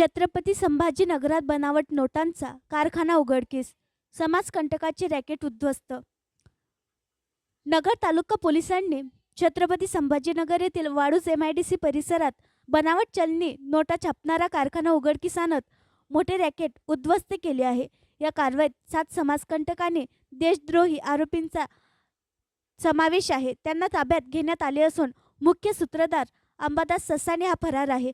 छत्रपती संभाजीनगरात बनावट नोटांचा कारखाना उघडकीस. समाजकंटकाचे रॅकेट उद्ध्वस्त. नगर तालुका पोलिसांनी छत्रपती संभाजीनगर येथील वाळूज सी परिसरात बनावट चलनी नोटा छापणारा कारखाना उघडकीस आणत मोठे रॅकेट उद्ध्वस्त केले आहे. या कारवाईत सात समाजकंटकांनी देशद्रोही आरोपींचा समावेश आहे. त्यांना ताब्यात घेण्यात आले असून मुख्य सूत्रधार अंबादास ससाने हा फरार आहे.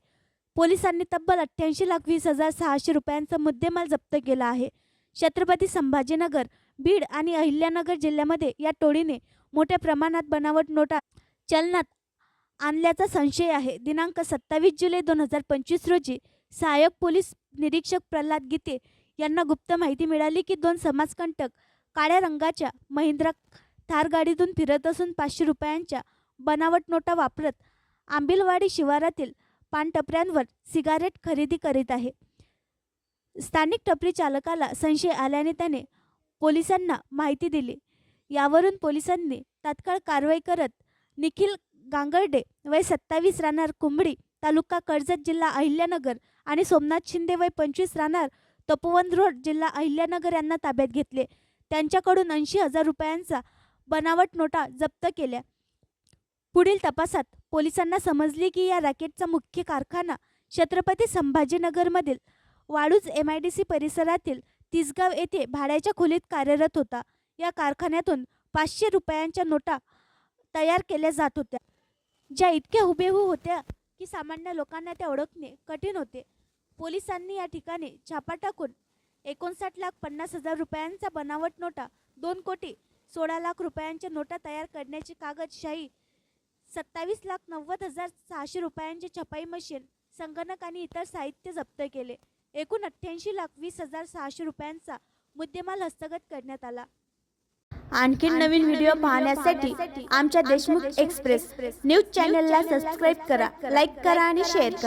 पोलिसांनी तब्बल अठ्ठ्याऐंशी लाख वीस हजार सहाशे रुपयांचा मुद्देमाल जप्त केला आहे. छत्रपती संभाजीनगर बीड आणि अहिल्यानगर जिल्ह्यामध्ये या टोळीने मोठ्या प्रमाणात बनावट नोटा चलनात आणल्याचा संशय आहे. दिनांक सत्तावीस जुलै दोन हजार पंचवीस रोजी सहाय्यक पोलीस निरीक्षक प्रल्हाद गीते यांना गुप्त माहिती मिळाली की दोन समाजकंटक काळ्या रंगाच्या महिंद्रा थार गाडीतून फिरत असून पाचशे रुपयांच्या बनावट नोटा वापरत आंबिलवाडी शिवारातील पानटपऱ्यांवर सिगारेट खरेदी करीत आहे. स्थानिक टपरी चालकाला संशय आल्याने त्याने पोलिसांना माहिती दिली. यावरून पोलिसांनी तात्काळ कारवाई करत निखिल गांगर्डे वय सत्तावीस राहणार कुंबडी तालुका कर्जत जिल्हा अहिल्यानगर आणि सोमनाथ शिंदे वय पंचवीस राहणार तपोवन रोड जिल्हा अहिल्यानगर यांना ताब्यात घेतले. त्यांच्याकडून ऐंशी हजार रुपयांचा बनावट नोटा जप्त केल्या. पुढील तपासात पोलिसांना समजले की या रॅकेटचा मुख्य कारखाना Chhatrapati संभाजीनगरमधील Waluj M I D C परिसरातील तिसगाव येथे भाड्याच्या खोलीत कार्यरत होता. या कारखान्यातून पाचशे रुपयांच्या नोटा तयार केल्या जात होत्या. ज्या इतक्या हुबेहूब होत्या की सामान्य लोकांना त्या ओळखणे कठीण होते. पोलिसांनी या ठिकाणी छापा टाकून एकोणसाठ लाख पन्नास हजार रुपयांचा बनावट नोटा दोन कोटी सोळा लाख रुपयांच्या नोटा तयार करण्याची कागदशाही सत्तावीस लाख नव्वद हजार सहाशे रुपयांचे छपाई मशीन संगणक आणि इतर साहित्य जप्त केले. एकूण अठ्ठ्याऐंशी लाख वीस हजार सहाशे रुपयांचा मुद्देमाल हस्तगत करण्यात आला. आणखी नवीन व्हिडिओ पाहण्यासाठी आमच्या देशमुख एक्सप्रेस न्यूज चॅनलला सबस्क्राईब करा लाईक करा आणि शेअर करा.